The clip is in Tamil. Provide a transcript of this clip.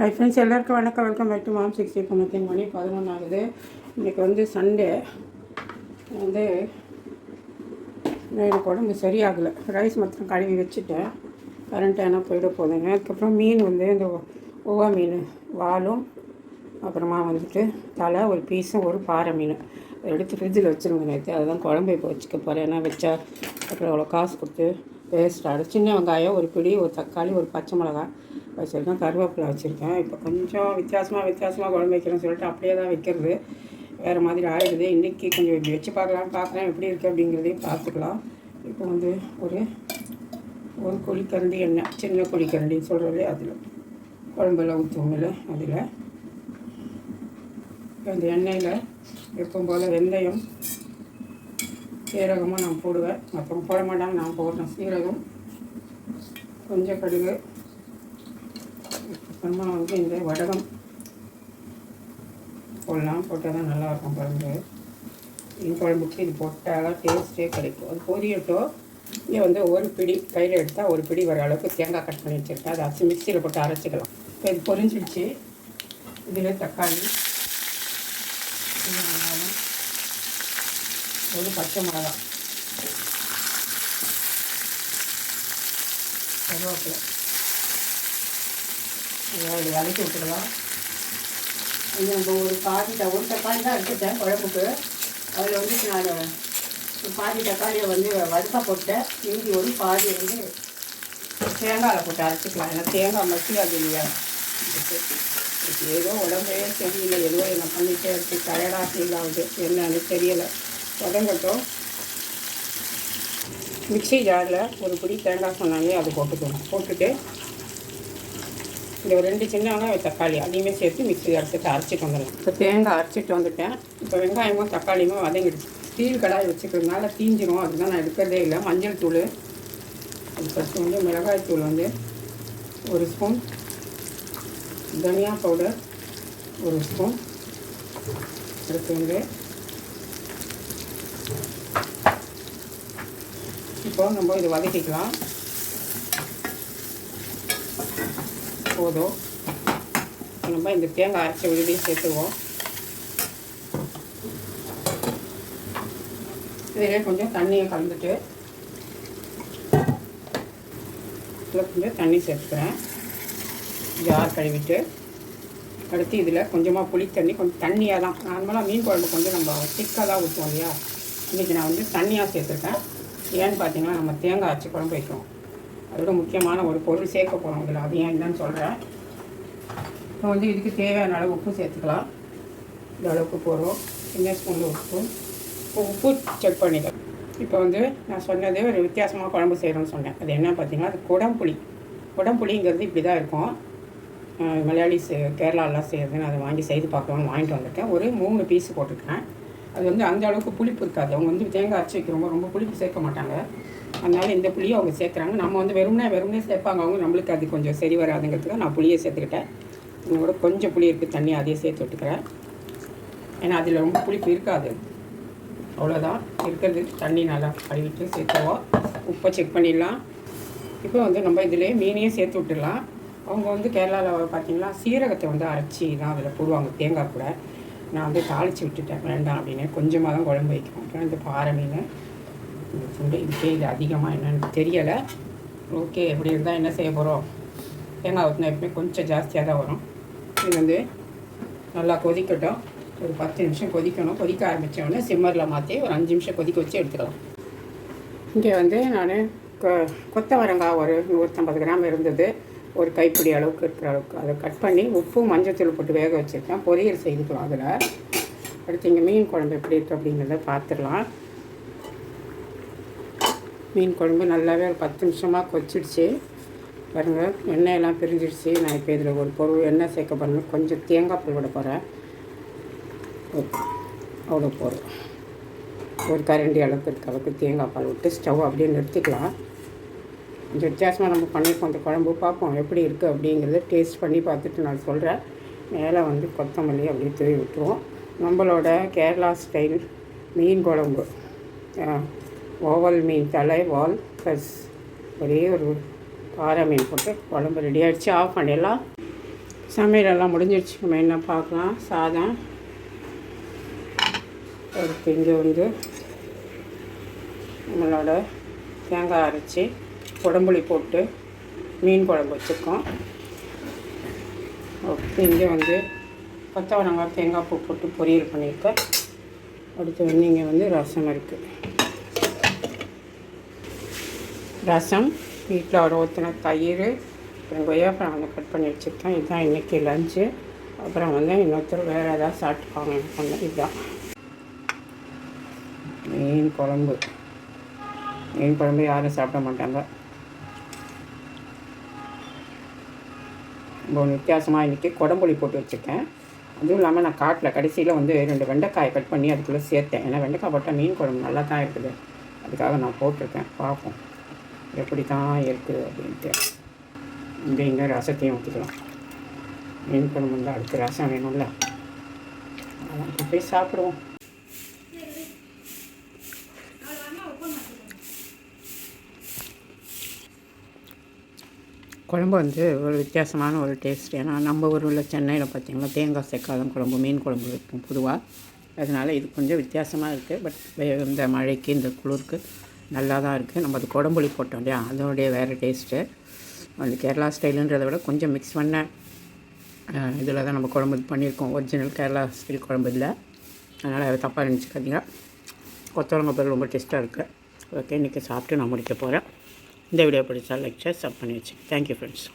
ஹை ஃப்ரெண்ட்ஸ் எல்லாருக்கும் வணக்கம். Welcome back to mom sixty மத்தியம் மணி பதினொன்று ஆகுது இன்றைக்கி வந்து சண்டே வந்து எனக்கு உடம்பு சரியாகலை. ரைஸ் மாத்திரம் கழுவி வச்சுட்டேன். கரண்ட் ஏன்னா போயிட போதுங்க அதுக்கப்புறம் மீன் வந்து இந்த ஒவ்வா மீன் வாலும் அப்புறமா வந்துட்டு தலை ஒரு பீஸும் ஒரு பாறை மீன். எடுத்து ஃப்ரிட்ஜில் வச்சுருங்க நேற்று அதுதான் குழம்பு இப்போ வச்சுக்க போகிறேன் ஏன்னா வச்சா அப்புறம் அவ்வளோ காசு கொடுத்து வேஸ்ட் ஆகிடும் சின்ன வெங்காயம் ஒரு பிடி ஒரு தக்காளி ஒரு பச்சை மிளகாய். வச்சுருக்கேன். கருவேப்பிலை வச்சுருக்கேன். இப்போ கொஞ்சம் வித்தியாசமாக வித்தியாசமாக குழம்பு வைக்கிறேன்னு சொல்லிட்டு அப்படியே தான் வைக்கிறது. வேறு மாதிரி ஆகிடுது இன்றைக்கி கொஞ்சம் இப்படி வச்சு பார்க்கலாம்னு பார்க்குறேன். எப்படி இருக்குது அப்படிங்கிறதையும் பார்த்துக்கலாம். இப்போ வந்து ஒரு ஒரு குழிக்கரண்டி எண்ணெய் சின்ன குழிக்கரண்டின்னு சொல்கிறதே அதில். குழம்புல ஊற்றுவோம்ல அதில். அந்த எண்ணெயில் எப்பவும் போல் வெந்தயம் சீரகமும் நான் போடுவேன். அப்புறம் போட மாட்டாங்க நான் போடுறேன். சீரகம் கொஞ்சம் கடுகு அப்புறமா வந்து இந்த வடகம் போடலாம் போட்டால் தான் நல்லாயிருக்கும் குழம்பு மீன் குழம்புக்கு இது போட்டால் டேஸ்ட்டே கிடைக்கும். அது பொரியட்டும் இங்கே வந்து ஒரு பிடி கையில் எடுத்தால் ஒரு பிடி வர அளவுக்கு தேங்காய் கட் பண்ணி வச்சுருக்கேன் அதை அரைச்சி மிக்சியில் போட்டு அரைச்சிக்கலாம். இப்போ இது பொரிஞ்சிடுச்சு. இதில் தக்காளி ஒரு பச்சை மிளகா கருவேப்பிலை. இதை வதக்கி விட்டுக்கலாம் இது நம்ம ஒரு பாதி த- ஒரு தக்காளி தான் எடுத்துட்டேன் குழம்புக்கு. அதில் வந்து நான் பாதி தக்காளியை வந்து வதக்க போட்டேன் மீதி ஒரு பாதி வந்து தேங்காயில் போட்டு அரைச்சிக்கலாம். ஏன்னா தேங்காய் மட்டும் அது இல்லையா? ஏதோ உடம்பே சரியில்லை. ஏதோ என்ன பண்ணிட்டே இருக்கு. டயர்டாக ஃபீல் ஆகுது. என்னன்னு தெரியலை. தொடங்கட்டும். மிக்சி ஜாரில் ஒரு பிடி தேங்காய் சொன்னாலே அது போட்டுக்கணும். போட்டுட்டு இந்த ஒரு ரெண்டு சின்ன வெங்காயம் தக்காளி அதையுமே சேர்த்து மிக்ஸி அரைச்சிட்டு அரைச்சிட்டு வந்துடலாம். இப்போ தேங்காய் அரைச்சிட்டு வந்துட்டேன். இப்போ வெங்காயமும் தக்காளியுமே வதங்கிடுச்சு ஸ்டீல் கடாய் வச்சுக்கிறதுனால தீஞ்சிரும். அதுதான் நான் எடுக்கிறதே இல்லை. மஞ்சள் தூள் அது ஃபஸ்ட்டு வந்து மிளகாய் தூள் வந்து ஒரு ஸ்பூன் தனியா பவுடர் ஒரு ஸ்பூன் அடுத்து வந்து இப்போ நம்ம இதை வதக்கிக்கலாம். போதும். நம்ம இந்த தேங்காய் அரைச்ச விழுதையும் சேர்த்துவோம் இதிலே கொஞ்சம் தண்ணியை கலந்துட்டு இதில் கொஞ்சம் தண்ணி சேர்த்துக்கிறேன். ஜார் கழுவிட்டு அடுத்து இதில் கொஞ்சமாக புளி தண்ணி கொஞ்சம் தண்ணியாக தான். நார்மலாக மீன் குழம்பு கொஞ்சம் நம்ம திக்காக தான் ஊற்றுவோம் இல்லையா? இன்றைக்கி நான் வந்து தண்ணியாக சேர்த்துருக்கேன். ஏன்னு பார்த்தீங்கன்னா நம்ம தேங்காய் அரைச்சி குழம்பு வைக்கிறோம். அதோட முக்கியமான ஒரு பொருள் சேர்க்க போகிறோம் இதில். அது ஏன் என்னன்னு சொல்கிறேன் இப்போ வந்து இதுக்கு தேவையான அளவு உப்பு சேர்த்துக்கலாம். இந்த அளவுக்கு போகிறோம் சின்ன ஸ்பூனில் உப்பு. இப்போ உப்பு செக் பண்ணிக்கலாம். இப்போ வந்து நான் சொன்னது ஒரு வித்தியாசமாக குழம்பு செய்கிறோன்னு சொன்னேன். அது என்ன பார்த்தீங்கன்னா அது குடம்புளி. குடம்புளிங்கிறது இப்படி தான் இருக்கும் மலையாளிஸ் கேரளாலாம் செய்கிறதுன்னு அதை வாங்கி செய்து பார்க்கலாம்னு வாங்கிட்டு வந்திருக்கேன் ஒரு மூணு பீஸ் போட்டிருக்கேன். அது வந்து அந்த அளவுக்கு புளிப்பு இருக்காது. அவங்க வந்து தேங்காய் அரைச்சி வைக்கிறவங்க ரொம்ப புளிப்பு சேர்க்க மாட்டாங்க. அதனால இந்த புளியை அவங்க சேர்க்குறாங்க. நம்ம வந்து வெறும்னே வெறும்னே சேர்ப்பாங்க. அவங்க நம்மளுக்கு அது கொஞ்சம் சரி வராதுங்கிறதுக்காக நான் புளியை சேர்த்துக்கிட்டேன். இன்னோட கொஞ்சம் புளி இருக்குது தண்ணி அதையே சேர்த்து விட்டுக்கிறேன். ஏன்னா அதில் ரொம்ப புளிப்பு இருக்காது. அவ்வளோதான் இருக்கிறது தண்ணி நல்லா கழுவிட்டு சேர்த்துவோம் உப்பை செக் பண்ணிடலாம். இப்போ வந்து நம்ம இதிலே மீனையும் சேர்த்து விட்டுடலாம். அவங்க வந்து கேரளாவில் பார்த்தீங்கன்னா சீரகத்தை வந்து அரைச்சி தான் அதில் போடுவாங்க தேங்காய் கூட. நான் வந்து தாளித்து விட்டுட்டேன். வேண்டாம் அப்படின்னு கொஞ்சமாக தான் குழம்பு வைக்கணும். அப்புறம் இந்த பாறை மீன். இந்த துண்டு இதுக்கே இது அதிகமாக என்னன்னு தெரியலை. ஓகே எப்படி இருந்தால் என்ன செய்ய போகிறோம் தேங்காய் ஊற்றினா எப்பவுமே கொஞ்சம் ஜாஸ்தியாக தான் வரும். இது வந்து நல்லா கொதிக்கட்டும். ஒரு பத்து நிமிஷம் கொதிக்கணும். கொதிக்க ஆரம்பித்தோடனே சிம்மரில் மாற்றி ஒரு அஞ்சு நிமிஷம் கொதிக்க வச்சு எடுத்துக்கலாம். இங்கே வந்து நான் கொ கொத்தவரங்காய் ஒரு நூற்றம்பது கிராம் இருந்தது. ஒரு கைப்பிடி அளவுக்கு இருக்கிற அளவுக்கு. அதை கட் பண்ணி உப்பு மஞ்சத்தூள் போட்டு வேக வச்சுருக்கேன். பொரியல் செய்துக்கலாம் அதில். அடுத்து இங்கே மீன் குழம்பு எப்படி இருக்குது அப்படிங்கிறத பார்த்துடலாம். மீன் குழம்பு நல்லாவே ஒரு பத்து நிமிஷமாக கொச்சிடுச்சு. பாருங்கள் எண்ணெயெல்லாம் பிரிஞ்சிடுச்சு. நான் இப்போ இதில் ஒரு பொருள் எண்ணெய் சேர்க்க போகிறேன் கொஞ்சம் தேங்காய் பால் விட போகிறேன் அவ்வளோ போகிறோம் ஒரு கரண்டி அளவுக்கு இருக்க அளவுக்கு தேங்காய் பால் விட்டு ஸ்டவ் அப்படியே நிறுத்திக்கலாம். கொஞ்சம் வித்தியாசமாக நம்ம பண்ணியிருக்கோம். அந்த குழம்பு பார்ப்போம். எப்படி இருக்குது அப்படிங்கிறத டேஸ்ட் பண்ணி பார்த்துட்டு நான் சொல்கிறேன் மேலே வந்து கொத்தமல்லி அப்படியே தூவி விட்டுருவோம். நம்மளோட கேரளா ஸ்டைல் மீன் குழம்பு. ஓவல் மீன் தலை வால் ப்ளஸ் ஒரே ஒரு பாறை மீன் போட்டு குழம்பு ரெடி ஆகிடுச்சு ஆஃப் பண்ணிடலாம். சமையலெல்லாம் முடிஞ்சிடுச்சு நம்ம என்ன பார்க்கலாம்? சாதம். அடுத்து இங்கே வந்து நம்மளோட தேங்காய் அரைச்சி உடம்புளி போட்டு மீன் குழம்பு வச்சுருக்கோம். அடுத்து இங்கே வந்து கொத்தவரங்காய் தேங்காய் பூ போட்டு பொரியல் பண்ணியிருக்கேன். அடுத்து வந்து இங்கே வந்து ரசம் இருக்குது ரசம் வீட்டில் ஒரு ஊற்றின தயிர் அப்புறம் கொய்யாப்பழம் வந்து கட் பண்ணி வச்சுருக்கேன் இதுதான் இன்றைக்கி லஞ்சு அப்புறம் வந்து இன்னொருத்தர் வேறு ஏதாவது சாப்பிட்டுப்பாங்க. பண்ண இதுதான். மீன் குழம்பு. மீன் குழம்பு யாரும் சாப்பிட மாட்டாங்க. ரொம்ப வித்தியாசமாக இன்றைக்கி குடம்புளி போட்டு வச்சுருக்கேன். அதுவும் இல்லாமல் நான் காட்டில் கடைசியில் வந்து ரெண்டு வெண்டைக்காயை கட் பண்ணி அதுக்குள்ளே சேர்த்தேன். ஏன்னா வெண்டைக்காய் போட்டால் மீன் குழம்பு நல்லா தான் இருக்குது. அதுக்காக நான் போட்டிருக்கேன். பார்ப்போம். எப்படி தான் இருக்குது அப்படின்ட்டு. இங்கே இங்கே ரசத்தையும் ஊற்றிக்கலாம் மீன் குழம்பு இருந்தால் அடுத்து ரசம் வேணும்ல. அதான் போய் சாப்பிடுவோம். குழம்பு வந்து ஒரு வித்தியாசமான ஒரு டேஸ்ட் ஏன்னா நம்ம ஊரில் சென்னையில் பார்த்திங்கன்னா தேங்காய் சேர்க்காதம் குழம்பு மீன் குழம்பு இருக்கும் பொதுவாக அதனால் இது கொஞ்சம் வித்தியாசமாக இருக்குது பட் இந்த மழைக்கு இந்த குளிருக்கு நல்லா தான் இருக்குது நம்ம அது குடம்புளி போட்டோம் இல்லையா? அதனுடைய வேறு டேஸ்ட்டு அது கேரளா ஸ்டைலுன்றதை விட கொஞ்சம் மிக்ஸ் பண்ண இதில் தான் நம்ம குழம்பு இது பண்ணியிருக்கோம். ஒரிஜினல் கேரளா ஸ்டைல் குழம்பு இல்லை அதனால் அதை தப்பாக நினச்சிக்காதீங்க. கொத்தவரங்க பேர் ரொம்ப டேஸ்ட்டாக இருக்குது ஓகே இன்றைக்கி சாப்பிட்டு நான் முடிக்க போகிறேன் இந்த வீடியோ பிடிச்சா லைக் ஷேர் சப் பண்ணி வச்சு தேங்க்யூ ஃப்ரெண்ட்ஸ்